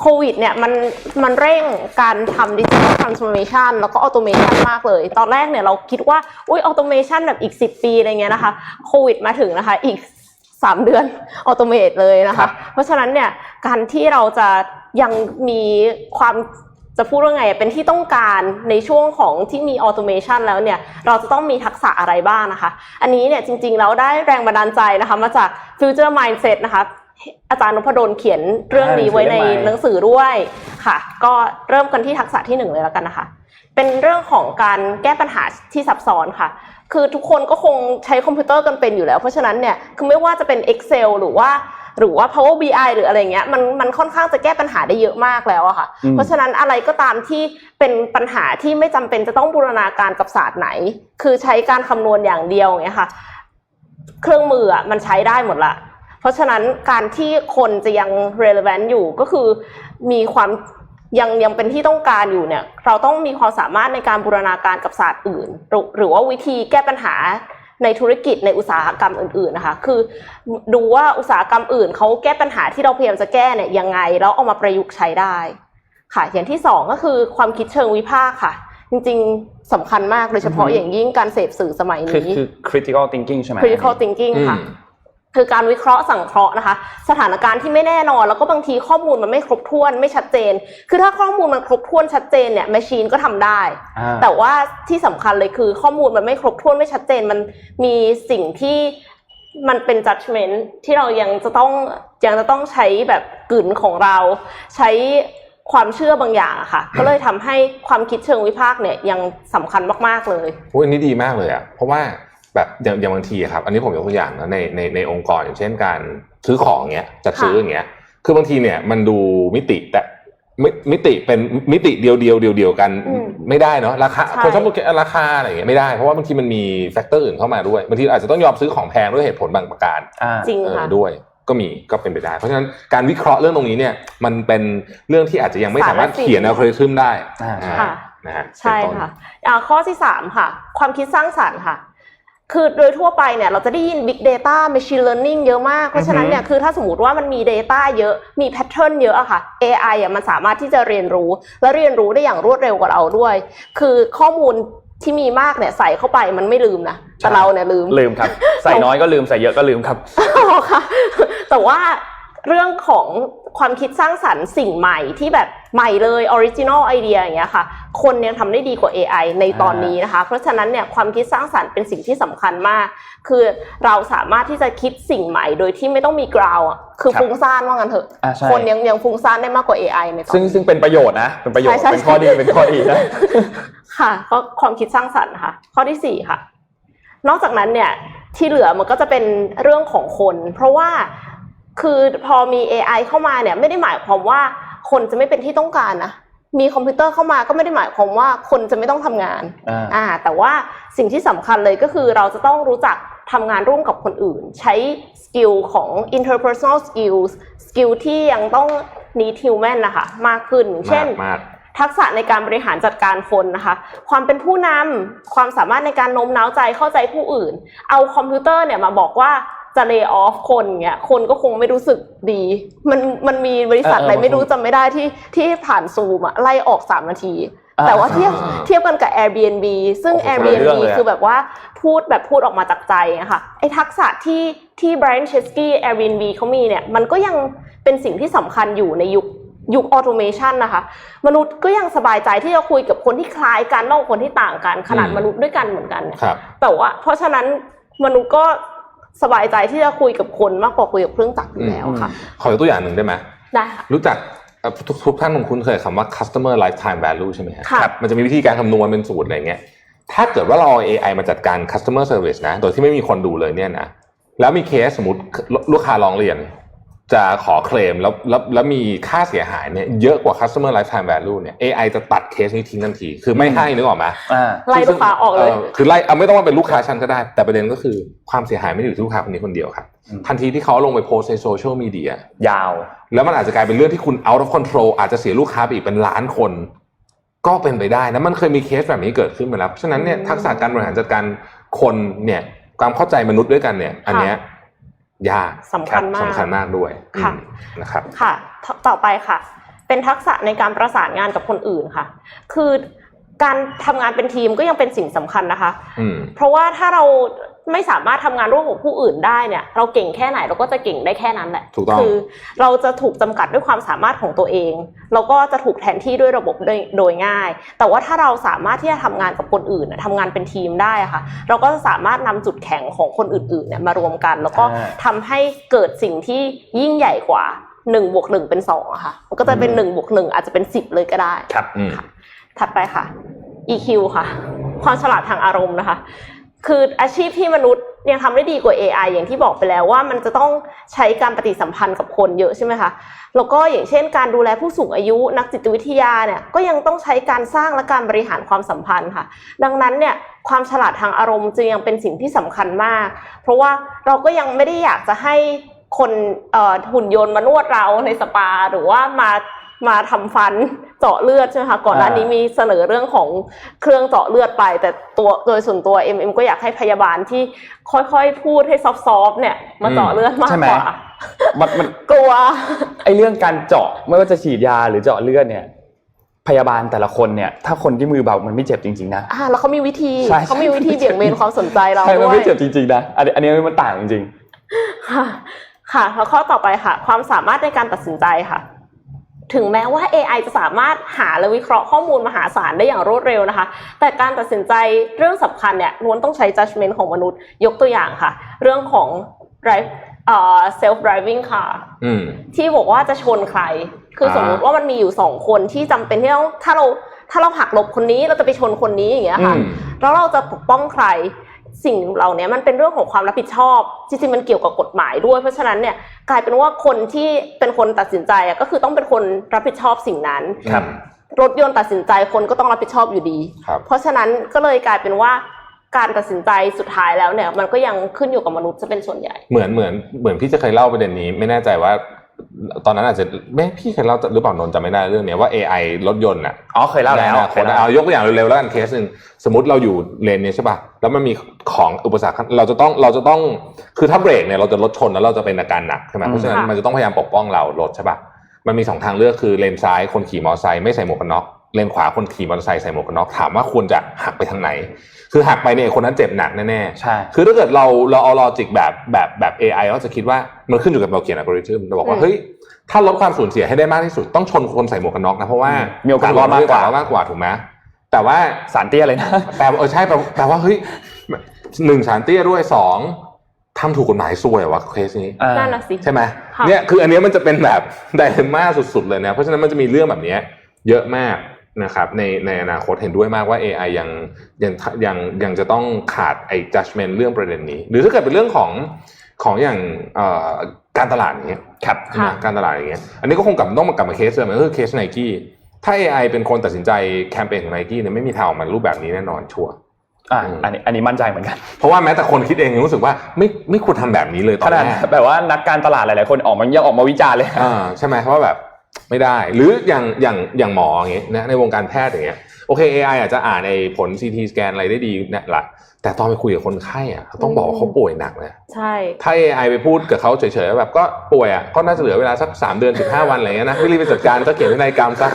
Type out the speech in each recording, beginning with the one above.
โควิดเนี่ยมันมันเร่งการทำดิจิทัลทรานส์ o r เมชันแล้วก็ออโตเมชันมากเลย ตอนแรกเนี่ยเราคิดว่าอุ้ยออโตเมชันแบบอีก 10 ปีอะไรเงี้ยนะคะโควิดมาถึงนะคะอีก 3 เดือนออโตเมตเลยนะครัคะบเพราะฉะนั้นเนี่ยการที่เราจะยังมีความจะพูดว่าไงอะเป็นที่ต้องการในช่วงของที่มีออโตเมชันแล้วเนี่ยเราจะต้องมีทักษะอะไรบ้างนะคะ อันนี้เนี่ยจริงๆ แล้วได้แรงบันดาลใจนะคะมาจาก Future Mindset นะคะ อาจารย์นพดลเขียนเรื่องนี้ไว้ในหนังสือด้วยค่ะ ก็เริ่มกันที่ทักษะที่หนึ่งเลยแล้วกันนะคะ เป็นเรื่องของการแก้ปัญหาที่ซับซ้อนค่ะ คือทุกคนก็คงใช้คอมพิวเตอร์กันเป็นอยู่แล้ว เพราะฉะนั้นเนี่ยคือไม่ว่าจะเป็น Excel หรือว่าหรือว่า Power BI หรืออะไรเงี้ยมันมันค่อนข้างจะแก้ปัญหาได้เยอะมากแล้วอะค่ะอืมเพราะฉะนั้นอะไรก็ตามที่เป็นปัญหาที่ไม่จำเป็นจะต้องบูรณาการกับศาสตร์ไหน คือใช้การคำนวณอย่างเดียวอย่างเงี้ยค่ะ เครื่องมืออะมันใช้ได้หมดละเพ ราะฉะนั้นการที่คนจะยัง relevant อยู่ก็คือมีความยังยังเป็นที่ต้องการอยู่เนี่ย เราต้องมีความสามารถในการบูรณาการกับศาสตร์อื่นหรือหรือว่าวิธีแก้ปัญหาในธุรกิจในอุตสาหกรรมอื่นๆนะคะ คือดูว่าอุตสาหกรรมอื่นเขาแก้ปัญหาที่เราพยายามจะแก้เนี่ยยังไงแล้วเอามาประยุกต์ใช้ได้ค่ะอย่างที่สองก็คือความคิดเชิงวิพากษ์ค่ะ จริงๆสำคัญมากโดยเฉพาะอือฮึอย่างยิ่งการเสพสื่อสมัยคือนี้คือ critical thinking ใช่ไหม critical thinking อืมค่ะ คือการวิเคราะห์สังเคราะห์นะคะ สถานการณ์ที่ไม่แน่นอน แล้วก็บางทีข้อมูลมันไม่ครบถ้วนไม่ชัดเจน คือถ้าข้อมูลมันครบถ้วนชัดเจนเนี่ยแมชชีนก็ทำได้อ่าแต่ว่าที่สำคัญเลยคือข้อมูลมันไม่ครบถ้วนไม่ชัดเจนมันมีสิ่งที่มันเป็น judgment ที่เรายังจะต้องยังจะต้องใช้แบบกลืนของเราใช้ความเชื่อบางอย่างอะค่ะ ก็เลยทำให้ความคิดเชิงวิพากษ์เนี่ยยังสำคัญมากๆเลยโอ้ยอันนี้ดีมากเลยอะเพราะว่า แบบอย่างอย่างบางทีอะครับ อันนี้ผมยกตัวอย่างนะในในในองค์กรอย่างเช่นการซื้อของเงี้ยจัดซื้อค่ะอย่างเงี้ย คือบางทีเนี่ยมันดูมิติแต่มิมิติเป็นมิติเดียวเดียวเดียวเดียวกันอืมไม่ได้เนาะราคาใช่คนชอบพูดราคาอะไรอย่างเงี้ยไม่ได้เพราะว่าบางทีมันมีแฟกเตอร์อื่นเข้ามาด้วยบางทีอาจจะต้องยอมซื้อของแพงด้วยเหตุผลบางประการอ่าจริงเออค่ะด้วยก็มีก็เป็นไปได้ เพราะฉะนั้นการวิเคราะห์เรื่องตรงนี้เนี่ยมันเป็นเรื่องที่อาจจะยังไม่สามารถเขียนอัลกอริทึมได้อ่าอ่าค่ะนะฮะใช่เป็นต้นค่ะอ่าข้อที่สามค่ะ ความคิดสร้างสรรค์ค่ะ คือโดยทั่วไปเนี่ยเราจะได้ยิน Big Data Machine Learning เยอะมาก เพราะฉะนั้นเนี่ยคือถ้าสมมติว่ามันมี Data เยอะมี Pattern เยอะอะค่ะ AI อะมันสามารถที่จะเรียนรู้ และเรียนรู้ได้อย่างรวดเร็วกว่าเราด้วย คือข้อมูลที่มีมากเนี่ยใส่เข้าไปมันไม่ลืมนะแต่เราเนี่ยลืมลืมครับ ใส่น้อยก็ลืมใส่เยอะก็ลืมครับอ๋อค่ะแต่ว่าเรื่องของความคิดสร้างสรรค์สิ่งใหม่ที่แบบ ใหม่เลยออริจินอลไอเดียอย่างเงี้ยค่ะ คนยังทำได้ดีกว่า AI ในตอนนี้นะคะ เพราะฉะนั้นเนี่ยความคิดสร้างสรรค์เป็นสิ่งที่สำคัญมาก คือเราสามารถที่จะคิดสิ่งใหม่โดยที่ไม่ต้องมีกราวอะคือครับฟุ้งซ่านว่างั้นเถอะอ่าใช่คนยังยังฟุ้งซ่านได้มากกว่า AI ในตอนซึ่งนี้ซึ่งเป็นประโยชน์นะ เป็นประโยชน์ใช่ใช่เป็นข้อดี เป็นข้อดีนะค่ะก็ความคิดสร้างสรรค์นะคะข้อที่สี่ค่ะ นอกจากนั้นเนี่ยที่เหลือมันก็จะเป็นเรื่องของคน เพราะว่าคือพอมี AI เข้ามาเนี่ยไม่ได้หมายความว่า คนจะไม่เป็นที่ต้องการนะมีคอมพิวเตอร์เข้ามาก็ไม่ได้หมายความว่าคนจะไม่ต้องทำงานอ่าอ่าแต่ว่าสิ่งที่สำคัญเลยก็คือเราจะต้องรู้จักทำงานร่วมกับคนอื่น ใช้สกิลของ interpersonal skills สกิลที่ยังต้อง need human นะคะ มากขึ้น เช่นมากมากทักษะในการบริหารจัดการคนนะคะ ความเป็นผู้นำความสามารถในการโน้มน้าวใจเข้าใจผู้อื่น เอาคอมพิวเตอร์เนี่ยมาบอกว่า จะเล y off คนเงี้ยคนก็คงไม่รู้สึกดี มันมันมีบริษัทเออเอออะไรไม่รู้มันคงจำไม่ได้ที่ที่ผ่านซูมอะไล่ออก 3 นาทีอ่าแต่ว่าเทียบอ่าเทียบกันกับ Airbnb ซึ่งโอ้โหคนละเรื่ Airbnb องเลยอะคือแบบว่าพูดแบบพูดออกมาจากใจอะค่ะไอ้ทักษะที่ที่ Brian Chesky Airbnb เขามีเนี่ยมันก็ยังเป็นสิ่งที่สำคัญอยู่ในยุคยุคออโตเมชันนะคะ มนุษย์ก็ยังสบายใจที่จะคุยกับคนที่คล้ายกันมากกว่าคนที่ต่างกัน ขนาดอืมมนุษย์ด้วยกันเหมือนกันเนี่ยครับแต่ว่าเพราะฉะนั้นมนุษย์ก็ สบายใจที่จะคุยกับคนมากกว่าคุยกับเครื่องจักรอยู่แล้วค่ะ ขอยกตัวอย่างหนึ่งได้ไหมได้ค่ะรู้จักเอ่อทุกทุกท่านคงคุ้นเคยคำว่า customer lifetime value ใช่ไหมฮะค่ะครับมันจะมีวิธีการคำนวณเป็นสูตรอะไรเงี้ยถ้าเกิดว่าเราเอา AI มาจัดการ customer service นะ โดยที่ไม่มีคนดูเลยเนี่ยนะ แล้วมีเคสสมมติลูลูกค้าร้องเรียน จะขอเคลมแล้วแล้วแล้วมีค่าเสียหายเนี่ยเยอะกว่า customer lifetime value เนี่ย AI จะตัดเคสนี้ทิ้งทันที คือไม่ให้นึกออกไหมอ่าไล่ลูกค้าออกเลย คือไล่เอาไม่ต้องมาเป็นลูกค้าฉันก็ได้ แต่ประเด็นก็คือความเสียหายไม่ได้อยู่ที่ลูกค้าคนนี้คนเดียวครับอืมทันทีที่เขาลงไปโพสต์ในโซเชียลมีเดียยาว แล้วมันอาจจะกลายเป็นเรื่องที่คุณ out of control อาจจะเสียลูกค้าไปอีกเป็นล้านคน ก็เป็นไปได้นะมันเคยมีเคสแบบนี้เกิดขึ้นมาแล้วเพราะฉะนั้นเนี่ยอืมทักษะการบริหารจัดการคนเนี่ยความเข้าใจมนุษย์ด้วยกันเนี่ย อันเนี้ย ยากสำคัญมากสำคัญมากด้วยค่ะอืมนะครับค่ะต่อต่อไปค่ะ เป็นทักษะในการประสานงานกับคนอื่นค่ะ คือการทำงานเป็นทีมก็ยังเป็นสิ่งสำคัญนะคะอืมเพราะว่าถ้าเรา ไม่สามารถทำงานร่วมกับผู้อื่นได้เนี่ย เราเก่งแค่ไหนเราก็จะเก่งได้แค่นั้นแหละถูกต้องคือ เราจะถูกจำกัดด้วยความสามารถของตัวเอง เราก็จะถูกแทนที่ด้วยระบบโดยโดยง่าย แต่ว่าถ้าเราสามารถที่จะทำงานกับคนอื่นน่ะทำงานเป็นทีมได้อะค่ะ เราก็จะสามารถนำจุดแข็งของคนอื่นๆเนี่ยมารวมกัน แล้วก็อ่าทำให้เกิดสิ่งที่ยิ่งใหญ่กว่าหนึ่งบวกหนึ่งเป็นสองอะค่ะ มันก็จะเป็นหนึ่งบวกหนึ่งอาจจะเป็นสิบเลยก็ได้ครับอืมถัดไปค่ะ EQ ค่ะ ความฉลาดทางอารมณ์นะคะ คืออาชีพที่มนุษย์ยังทำได้ดีกว่า AI อย่างที่บอกไปแล้วว่ามันจะต้องใช้การปฏิสัมพันธ์กับคนเยอะใช่ไหมคะแล้วก็อย่างเช่น การดูแลผู้สูงอายุนักจิตวิทยาเนี่ยก็ยังต้องใช้การสร้างและการบริหารความสัมพันธ์ค่ะ ดังนั้นเนี่ยความฉลาดทางอารมณ์จึงยังเป็นสิ่งที่สำคัญมาก เพราะว่าเราก็ยังไม่ได้อยากจะให้คนหุ่นยนต์มานวดเราในสปา หรือว่ามา มาทำฟันเจาะเลือดใช่ไหมคะก่อนหน้านี้มีเสนอเรื่องของเครื่องเจาะเลือดไป แต่ตัวโดยส่วนตัวเอ็มเอ็มก็อยากให้พยาบาลที่ค่อยๆพูดให้ซอฟๆเนี่ยมาเจาะเลือดมากใช่ไหมกว่ามันมันกลัวไอเรื่องการเจาะไม่ว่าจะฉีดยาหรือเจาะเลือดเนี่ย พยาบาลแต่ละคนเนี่ย ถ้าคนที่มือเบามันไม่เจ็บจริงๆนะอ่าแล้วเขามีวิธีใช่เขามีวิธีเบี่ยงเบนความสนใจเราใช่มันด้วไม่ยเจ็บจริงๆนะอันนี้อันนี้มันต่างจริงค่ะค่ะแล้วข้อต่อไปค่ะ ความสามารถในการตัดสินใจค่ะ ถึงแม้ว่า AI จะสามารถหาและวิเคราะห์ข้อมูลมหาศาลได้อย่างรวดเร็วนะคะ แต่การตัดสินใจเรื่องสำคัญเนี่ยล้วนต้องใช้ judgment ของมนุษย์ยกตัวอย่างค่ะ เรื่องของ drive เอ่อ self driving car อืมที่บอกว่าจะชนใคร คืออาสมมติว่ามันมีอยู่สองคนที่จำเป็นที่ต้องถ้าเราถ้าเราหักหลบคนนี้เราจะไปชนคนนี้อย่างเงี้ยค่ะอืมแล้วเราจะปกป้องใคร สิ่งเหล่านี้มันเป็นเรื่องของความรับผิดชอบ จริงๆมันเกี่ยวกับกฎหมายด้วย เพราะฉะนั้นเนี่ยกลายเป็นว่าคนที่เป็นคนตัดสินใจอะก็คือต้องเป็นคนรับผิดชอบสิ่งนั้นครับรถยนต์ตัดสินใจคนก็ต้องรับผิดชอบอยู่ดีครับเพราะฉะนั้นก็เลยกลายเป็นว่าการตัดสินใจสุดท้ายแล้วเนี่ย มันก็ยังขึ้นอยู่กับมนุษย์จะเป็นส่วนใหญ่ เหมือนเหมือนเหมือนพี่จะเคยเล่าประเด็นนี้ ไม่แน่ใจว่า ตอนนั้นอาจจะไม่พี่เคยเล่าหรือเปล่านนท์จำไม่ได้เรื่องเนี้ยว่า AI รถยนต์อะๆอ๋อเคยเล่าแล้วในอนาคเคตยเล่าเอายกตัวอย่างเร็วๆแล้วกันเคสหนึ่งสมมติเราอยู่เลนเนี้ยใช่ป่ะแล้วมันมีของอุปสรรคเราจะต้องเราจะต้องคือถ้าเบรกเนี่ยเราจะรถชนแล้วเราจะเป็นอาการหนักใช่ไหมอืมเพราะฉะนั้นค่ะมันจะต้องพยายามปกป้องเรารถใช่ป่ะมันมีสองทางเลือกคือเลนซ้ายคนขี่มอเตอร์ไซค์ไม่ใส่หมวกกันน็อก เลนขวาคนขี่มอเตอร์ไซค์ใส่หมวกกันน็อกถามว่าควรจะหักไปทางไหน คือหักไปเนี่ยคนนั้นเจ็บหนักแน่ๆใช่คือถ้าเกิดเราเราเอาลอจิกแบบแบบแบบ AI เราจะคิดว่ามันขึ้นอยู่กับเราเขียนอัลกอริทึมเราบอกว่าอืมเฮ้ยถ้าลดความสูญเสียให้ได้มากที่สุดต้องชนคนใส่หมวกกันน็อกนะเพราะว่ามีโอกาสรอดมากกว่ามากกว่าถูกไหมแต่ว่าสารเตี้ยเลยนะแปลว่าเออใช่แปลแปลว่าเฮ้ยหนึ่งสารเตี้ยด้วยสองทำถูกกฎหมายซวยเหรอวะเคสนี้อ่านั่นน่ะสิใช่ไหมค่ะเนี่ยคืออันเนี้ยมันจะเป็นแบบไดเลม่าสุดๆเลยนะเพราะฉะนั้นมันจะมีเรื่องแบบเนี้ยเยอะมาก นะครับในในอนาคตเห็นด้วยมากว่า AI ยังยังยังยังจะต้องขาดไอ้ judgment เรื่องประเด็นนี้ หรือถ้าเกิดเป็นเรื่องของของอย่างเอ่อการตลาดอย่างเงี้ยครับใช่ไหมค่ะการตลาดอย่างเงี้ยอันนี้ก็คงกลับต้องมากลับมาเคสเดิมก็คือเคสไนกี้ถ้า AI เป็นคนตัดสินใจแคมเปญของไนกี้เนี่ยไม่มีทางออกมารูปแบบนี้แน่นอนชัวร์อ่าอันนี้อันนี้มั่นใจเหมือนกัน เพราะว่าแม้แต่คนคิดเองยังรู้สึกว่าไม่ไม่ควรทำแบบนี้เลยตขอนนาดแรกแบบว่านักการตลาดหลายๆคนออกมายังออกมาวิจารณ์เลยอ่าใช่ไหมว่าแบบ ไม่ได้ หรืออย่างอย่างอย่างหมออย่างเงี้ยนะในวงการแพทย์อย่างเงี้ยโอเค AI อาจจะอ่านในผล CT สแกนอะไรได้ดีเนี่ยแหละแต่ตอนไปคุยกับคนไข้อะเขาต้องบอกว่าเขาป่วยหนักนะใช่ถ้า AI ไปพูดกับเขาเฉยๆว่าแบบก็ป่วยอะก็น่าจะเหลือเวลาสักสามเดือนสิบห้าวันอะไรเงี้ยนะไม่รีบไปจัดการก็เขียนพินัยกรรมซะ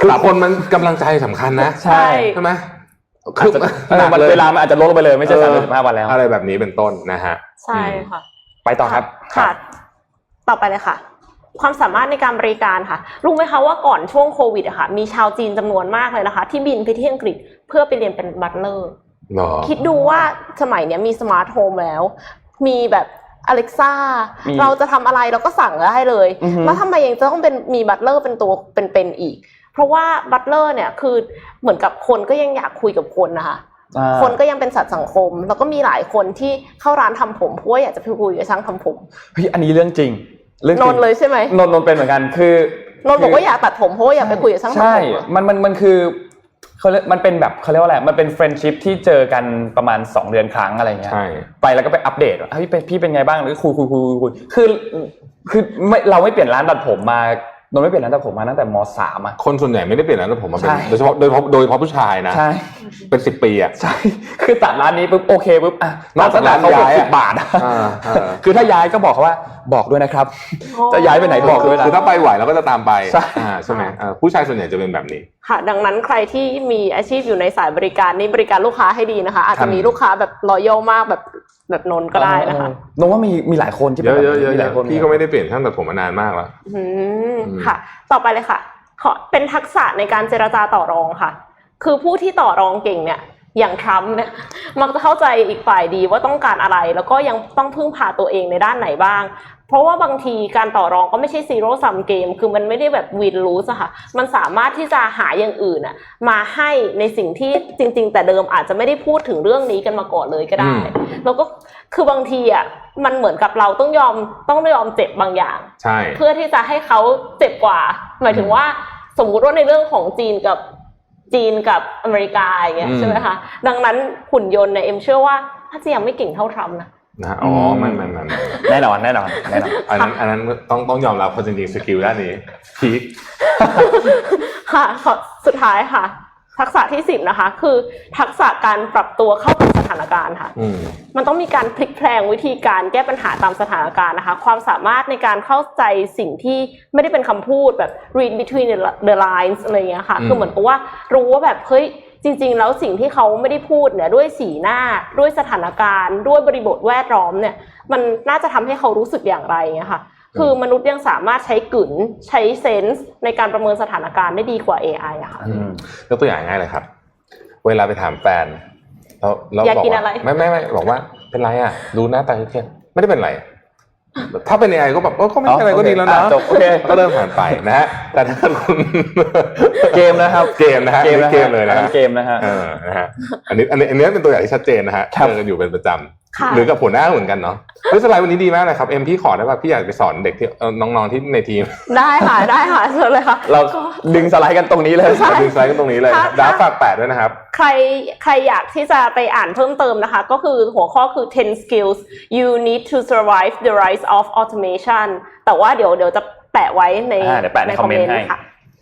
คือคนมันกำลังใจสำคัญนะ ใช่ใช่ไหมอาจจะเออมันเวลามันอาจจะลดลงไปเลยไม่ใช่สามสิบห้าวันแล้ว อะไรแบบนี้เป็นต้นนะฮะ ใช่ค่ะ ไปต่อครับค่ะ ต่อไปเลยค่ะ ความสามารถในการบริการค่ะ รู้ไหมคะว่าก่อนช่วงโควิดอะค่ะ มีชาวจีนจำนวนมากเลยนะคะ ที่บินไปที่อังกฤษเพื่อไปเรียนเป็นบัตเลอร์เหรอคิดดูว่าสมัยเนี้ยมีสมาร์ทโฮมแล้ว มีแบบอเล็กซ่ามีเราจะทำอะไรเราก็สั่งได้เลยอือฮึแล้วทำไมยังจะต้องเป็นมีบัตเลอร์เป็นตัวเป็นๆอีก เพราะว่าบัตเลอร์เนี่ยคือเหมือนกับคนก็ยังอยากคุยกับคนนะคะอ่าคนก็ยังเป็นสัตว์สังคม แล้วก็มีหลายคนที่เข้าร้านทำผมเพราะว่าอยากจะไปคุยกับช่างทำผมเฮ้ยอันนี้เรื่องจริง เรื่องจนรินงท์เลยใช่ไหมนนท์นนท์เป็นเหมือนกัน คือนนท์บอกว่าอยากตัดผมเพราะว่าอยากไปคุยกับช่างทำผมใช่ อะมันมันมันคือเขาเรียกมันเป็นแบบเขาเรียกว่าอะไรมันเป็นเฟรนชิพที่เจอกันประมาณ 2 เดือนครั้งอะไรเงี้ย ใช่ ไปแล้วก็ไปอัปเดตว่าเฮ้ยเป็นพี่เป็นไงบ้างหรือคุยคุยคุยคุยคือคือไม่เราไม่เปลี่ยนร้านตัดผมมา นนท์ไม่เปลี่ยนร้านตัดผมมาตั้งแต่มสามอะ คนส่วนใหญ่ไม่ได้เปลี่ยนร้านตัดผมมาเป็นใช่ โดยเฉพาะโดยเฉพาะโดยเฉพาะผู้ชายนะ ใช่ เป็นสิบปีอะใช่ คือตัดร้านนี้ปุ๊บโอเคปุ๊บอะนอกจากร้านเขาย้ายสิอะบบาทอะอ่าอ่าคือถ้าย้ายก็บอกเขาว่าบอกด้วยนะครับ จะย้ายไปไหนบอกด้วยนะ คือถ้าไปไหวเราก็จะตามไปใช่ อ่าใช่ไหมอ่าผู้ชายส่วนใหญ่จะเป็นแบบนี้ ค่ะดังนั้นใครที่มีอาชีพอยู่ในสายบริการนี่บริการลูกค้าให้ดีนะคะ อาจจะมีลูกค้าแบบรอยัลมากแบบแบบนนท์ก็ได้นะคะเออน้องว่ามีมีหลายคนที่เยป็นอะแบบเยอะเยอะมีหลายคนพี่ก็ไม่ได้เปลี่ยนช่างตัดผมมานานมากแล้วอืมอืมค่ะ ต่อไปเลยค่ะ ขอเป็นทักษะในการเจรจาต่อรองค่ะ คือผู้ที่ต่อรองเก่งเนี่ย อย่างทรัมป์เนี่ยมักจะเข้าใจอีกฝ่ายดีว่าต้องการอะไร แล้วก็ยังต้องพึ่งพาตัวเองในด้านไหนบ้าง เพราะว่าบางทีการต่อรองก็ไม่ใช่ซีโร่ซัมเกมคือมันไม่ได้แบบวินลูสอะค่ะ มันสามารถที่จะหาอย่างอื่นอะมาให้ในสิ่งที่จริง ๆ แต่เดิมอาจจะไม่ได้พูดถึงเรื่องนี้กันมาก่อนเลยก็ได้ แล้วก็คือบางทีอะมันเหมือนกับเราต้องยอมต้องยอมเจ็บบางอย่าง ใช่ เพื่อที่จะให้เขาเจ็บกว่า หมายถึงว่าสมมุติว่าในเรื่องของจีนกับจีนกับอเมริกาอย่างเงี้ยอืมใช่ไหมคะดังนั้นหุ่นยนต์เนี่ยเอ็มเชื่อว่าถ้าจะยังไม่เก่งเท่าทรัมป์นะ นะฮะอ๋อไม่ไม่ไม่ไม่แน่นอนแน่นอนแน่นอนอันนั้นอันนั้นต้องต้องยอมรับเพราะจริงๆสกิลด้านนี้พีคค่ะขอสุดท้ายค่ะ ทักษะที่สิบนะคะ คือทักษะการปรับตัวเข้ากับสถานการณ์ค่ะอืมมันต้องมีการพลิกแพลงวิธีการแก้ปัญหาตามสถานการณ์นะคะ ความสามารถในการเข้าใจสิ่งที่ไม่ได้เป็นคำพูดแบบ read between the lines อะไรอย่างเงี้ยค่ะอืมคือเหมือนกับว่ารู้ว่าแบบเฮ้ย จริงๆ แล้วสิ่งที่เขาไม่ได้พูดเนี่ยด้วยสีหน้าด้วยสถานการณ์ ด้วยบริบทแวดล้อมเนี่ยมันน่าจะทำให้เขารู้สึกอย่างไรเงี้ยค่ะคือมนุษย์ยังสามารถใช้กลืนใช้เซนส์ในการประเมินสถานการณ์ได้ดีกว่า AI อะค่ะอืมยกตัวอย่างง่ายเลยครับ เวลาไปถามแฟนแล้วแล้วอยากบอกกินว่าอะไรไม่ไม่ไม่บอกว่าเป็นไรอะ ดูหน้าตาเครียดๆไม่ได้เป็นไร ถ้าเป็น AI ก็แบบเออก็ไม่เป็นไรก็ดีแล้วนะอะจบโอเคก็เริ่มผ่านไปนะฮะแต่ถ้าคุณเกมนะครับเกมนะฮะเกมนะฮะเกมเลยนะอัฮะเกมนะฮะเออนะฮะอันนี้อันนี้อันนี้เป็นตัวอย่างที่ชัดเจนนะฮะครับเจอกันอยู่เป็นประจค่ะำ หรือกับหัวหน้าเหมือนกันเนาะเฮ้ยสไลด์วันนี้ดีมากเลยครับเอ็มพี่ขอได้ป่ะพี่อยากไปสอนเด็กที่เอ่อน้องๆที่ในทีม ได้ค่ะได้ค่ะเชิญเลยค่ะ เราดึงสไลด์กันตรงนี้เลยใช่ดึงสไลด์กันตรงนี้เลยค่ะดาร์ฟฝากแปดด้วยนะครับ ใครใครอยากที่จะไปอ่านเพิ่มเติมนะคะ ก็คือหัวข้อคือ 10 skills you need to survive the rise of automation แต่ว่าเดี๋ยวเดี๋ยวจะแปะไว้ในอ่าเดี๋ยวแปะในคอมเมนต์ให้ค่ะ